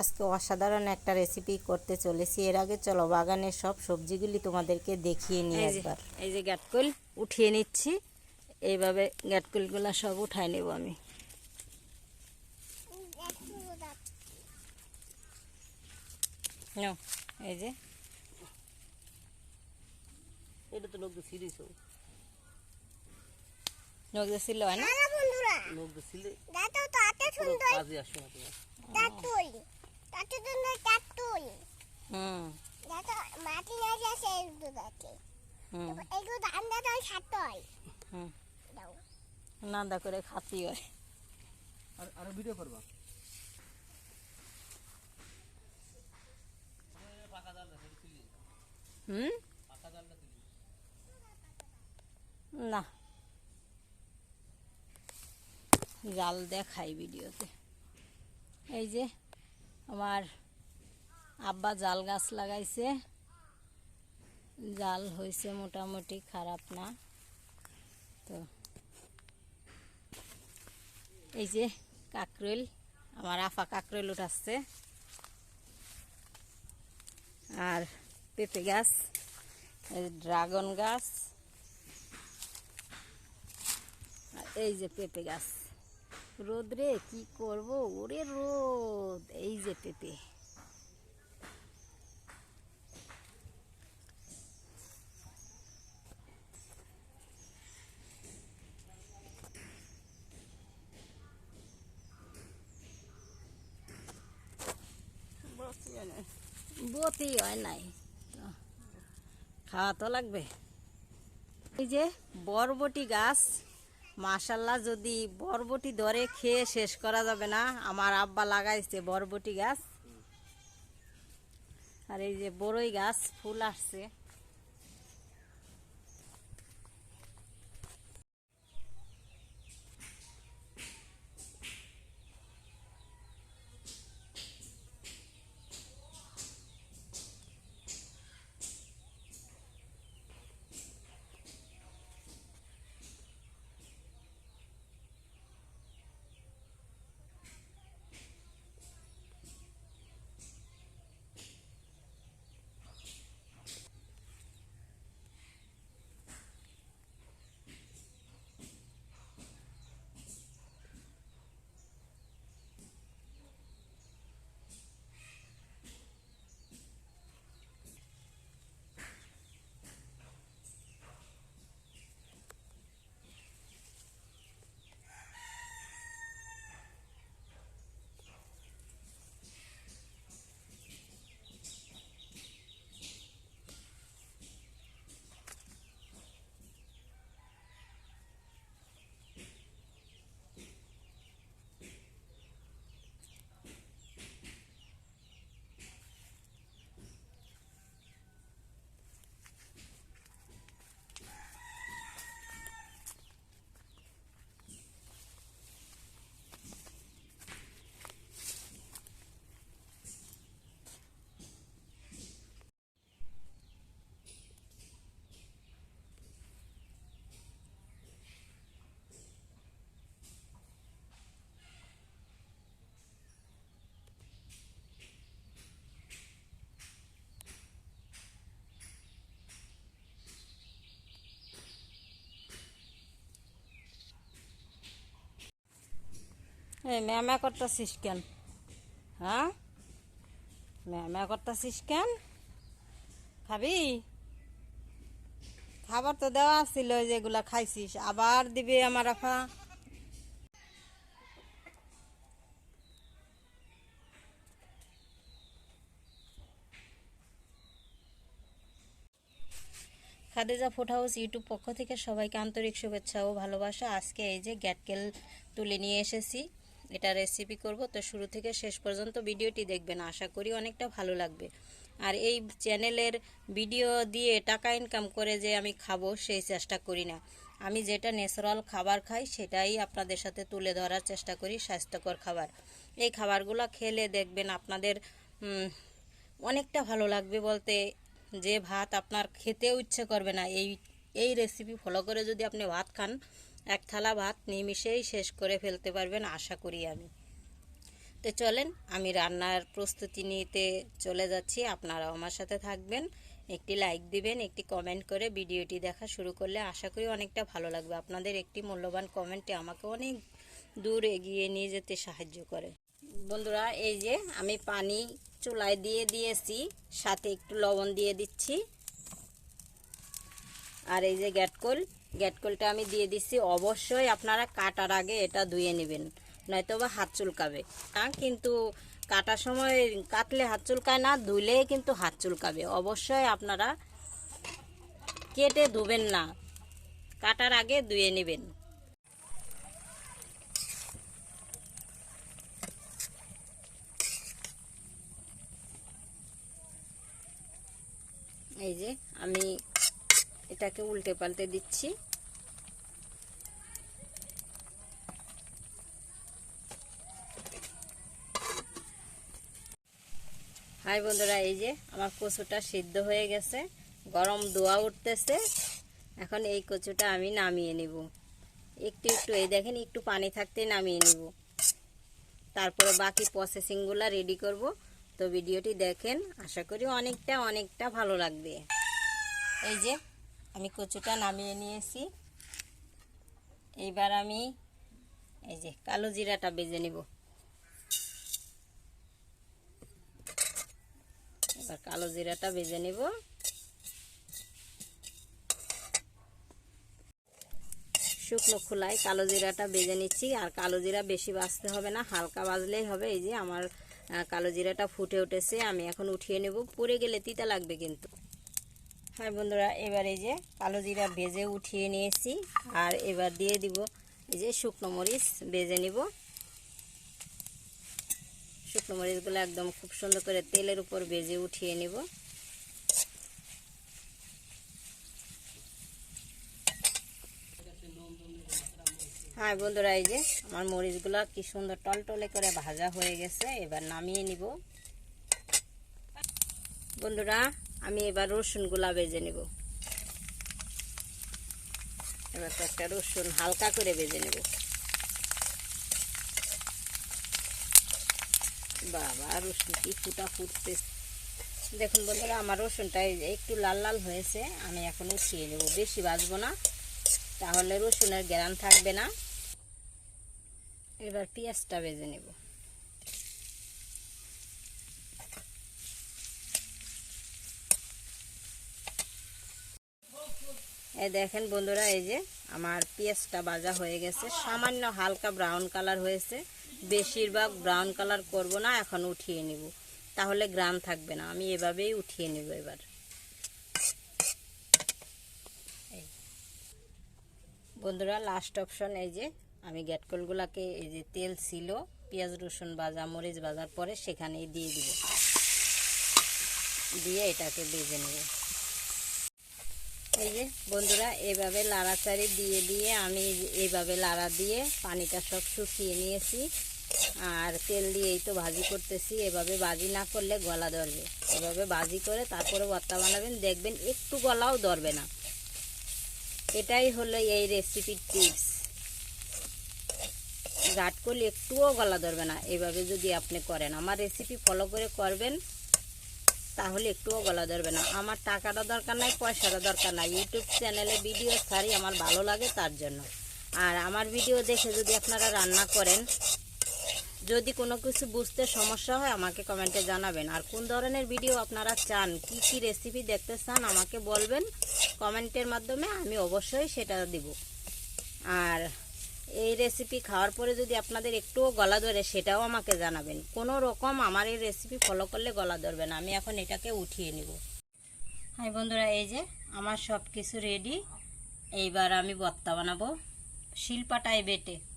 আজকে অসাধারণ একটা রেসিপি করতে চলেছি। এর আগে চলো বাগানের সব সবজিগুলি তোমাদেরকে দেখিয়ে নিই এই যে একবার। এই যে গ্যাটকুল উঠিয়ে নিচ্ছি। এইভাবে গ্যাটকুলগুলো সব উঠাই নেব আমি। এই যে। এটা তো লোক সিরিজ নখ ছিল না? লোক ছিলে দেখো তো পুরো সুন্দর কাজে আসে না তোমার। হুম। মাটি না যাচ্ছে এগুলো দেখে হুম। এগুলো রান্না তো সাথে হয়। হুম। দাও। নান্দা করে খাতি হয় আর আর ভিডিও করবা? হুম? না। জাল দেখাই ভিডিওতে এই যে আমার আব্বা জাল গাছ লাগাইছে। জাল হয়েছে মোটামুটি, খারাপ না। তো এই যে কাকরোল আমার আফা কাকরোল উঠাচ্ছে। আর পেঁপে গাছ ড্রাগন গাছ, আর এই যে পেঁপে গাছ। রোদ রে কি করব? ওরে রোদ, এই যে পেঁপে। বতি হয় নাই। খাওয়া তো লাগবে। এই যে বরবটি গাছ। মাশাল্লাহ যদি বরবটি ধরে খেয়ে শেষ করা যাবে না, আমার আব্বা লাগাইছে বরবটি গাছ। আর এই যে বড়ই গাছ, ফুল আসছে। এই ম্যামা করতেছিস কেন? হ্যাঁ? ম্যামা করতেছিস কেন? খাবি? খাবার তো দেওয়া ছিল যেগুলা খাইছিস, আবার দিবে আমার আফা। খাদিজা ফুড হাউস ইউটিউব পক্ষ থেকে সবাইকে আন্তরিক শুভেচ্ছা ও ভালোবাসা। আজকে এই যে গ্যাটকেল তুলে নিয়ে এসেছি। এটা রেসিপি করব। তো শুরু থেকে শেষ পর্যন্ত ভিডিওটি দেখবেন। আশা করি অনেকটা ভালো লাগবে। আর এই চ্যানেলের ভিডিও দিয়ে টাকা ইনকাম করে যে আমি খাব, সেই চেষ্টা করি না। আমি যেটা ন্যাচারাল খাবার খাই, সেটাই আপনাদের সাথে তুলে ধরার চেষ্টা করি, স্বাস্থ্যকর খাবার। এই খাবারগুলো খেলে দেখবেন আপনাদের অনেকটা ভালো লাগবে বলতে যে ভাত আপনার খেতেও ইচ্ছে করবে না। এই এই রেসিপি ফলো করে যদি আপনি ভাত খান এক থালা ভাত নিমিষেই শেষ করে ফেলতে পারবেন, আশা করি আমি। তো চলেন, আমি রান্নার প্রস্তুতি নিতে চলে যাচ্ছি। আপনারাও আমার সাথে থাকবেন, একটি লাইক দিবেন, একটি কমেন্ট করে ভিডিওটি দেখা শুরু করলে আশা করি অনেকটা ভালো লাগবে। আপনাদের একটি মূল্যবান কমেন্টে আমাকে অনেক দূর এগিয়ে নিয়ে যেতে সাহায্য করে। বন্ধুরা, এই যে আমি পানি চুলায় দিয়ে দিয়েছি, সাথে একটু লবণ দিয়ে দিচ্ছি। আর এই যে গ্যাটকল গ্যাটকলটা আমি দিয়ে দিচ্ছি। অবশ্যই আপনারা কাটার আগে এটা ধুয়ে নেবেন নয়তো বা হাত চুলকাবে। তা কিন্তু কাটার সময় কাটলে হাত চুলকায় না ধুলে কিন্তু হাত চুলকাবে। অবশ্যই আপনারা কেটে ধুবেন না, কাটার আগে ধুয়ে নেবেন। এই যে আমি এটাকে উল্টে পাল্টে দিচ্ছি। হাই বন্ধুরা, এই যে আমার কচুটা সিদ্ধ হয়ে গেছে, গরম দোয়া উঠতেছে। এখন এই কচুটা আমি নামিয়ে নিব। একটু একটু, এই দেখেন, একটু পানি থাকতে নামিয়ে নিব। তারপরে বাকি প্রসেসিংগুলো রেডি করব। তো ভিডিওটি দেখেন, আশা করি অনেকটা অনেকটা ভালো লাগবে। এই যে আমি কচুটা নামিয়ে নিয়েছি। এইবার আমি এই যে কালো জিরাটা বেজে নিব। এবার কালো জিরাটা বেজে নিব। শুকনো খোলায় কালো জিরাটা বেজে নিচ্ছি। আর কালো জিরা বেশি বাজতে হবে না, হালকা বাজলেই হবে। এই যে আমার কালো জিরাটা ফুটে উঠেছে, আমি এখন উঠিয়ে নেব। পড়ে গেলে তিতা লাগবে কিন্তু। হ্যাঁ বন্ধুরা, এবার এই যে কালো জিরা ভেজে উঠিয়ে নিয়েছি, আর এবার দিয়ে দিব এই যে শুকনো মরিচ, ভেজে নিব। শুকনো মরিচগুলো একদম খুব সুন্দর করে তেলের উপর ভেজে উঠিয়ে নিব। হ্যাঁ বন্ধুরা, এই যে আমার মরিচগুলো কি সুন্দর টলটলে করে ভাজা হয়ে গেছে, এবার নামিয়ে নিব। বন্ধুরা আমি এবার রসুন রসুনগুলা বেজে নেব। এবার একটা রসুন হালকা করে বেজে নেব। বাবা, রসুন কি ফুটা ফুটতে দেখুন বন্ধুরা, আমার রসুনটা একটু লাল লাল হয়েছে, আমি এখন উঠিয়ে নেব। বেশি বাজবো না, তাহলে রসুনের গ্যারান থাকবে না। এবার পেঁয়াজটা বেজে নেব। এই দেখেন বন্ধুরা, এই যে আমার পেঁয়াজটা ভাজা হয়ে গেছে। সামান্য হালকা ব্রাউন কালার হয়েছে। বেশিরভাগ ব্রাউন কালার করব না, এখন উঠিয়ে নিব। তাহলে গ্রাম থাকবে না, আমি এভাবেই উঠিয়ে নিব এবার। বন্ধুরা লাস্ট অপশন এই যে আমি গ্যাটকলগুলাকে এই যে তেল ছিল, পেঁয়াজ, রসুন ভাজা, মরিচ ভাজার পরে সেখানেই দিয়ে দিব। দিয়ে এটাকে ভেজে নেব। এই যে বন্ধুরা, এভাবে লাড়াচাড়ি দিয়ে দিয়ে আমি এইভাবে লাড়া দিয়ে পানিটা সব শুকিয়ে নিয়েছি। আর তেল দিয়েই তো ভাজি করতেছি, এভাবে ভাজি না করলে গলা ধরবে। এভাবে ভাজি করে তারপরে ভর্তা বানাবেন, দেখবেন একটু গলাও ধরবে না। এটাই হলো এই রেসিপির টিপস গাট করলে একটুও গলা ধরবে না, এভাবে যদি আপনি করেন। আমার রেসিপি ফলো করে করবেন। তাহলে একটুও গলা ধরবে না। আমার টাকাটা দরকার নাই পয়সাটা দরকার নাই। ইউটিউব চ্যানেলে ভিডিও ছাড়ি আমার ভালো লাগে তার জন্য। আর আমার ভিডিও দেখে যদি আপনারা রান্না করেন, যদি কোনো কিছু বুঝতে সমস্যা হয়, আমাকে কমেন্টে জানাবেন। আর কোন ধরনের ভিডিও আপনারা চান, কি কি রেসিপি দেখতে চান, আমাকে বলবেন। কমেন্টের মাধ্যমে আমি অবশ্যই সেটা দিব। আর এই রেসিপি খাওয়ার পরে যদি আপনাদের একটুও গলা ধরে, সেটাও আমাকে জানাবেন। কোনো রকম আমার এই রেসিপি ফলো করলে গলা ধরবে না। আমি এখন এটাকে উঠিয়ে নিব। হাই বন্ধুরা, এই যে আমার সব কিছু রেডি এইবার আমি বত্তা বানাবো। শিলপাটায় বেটে।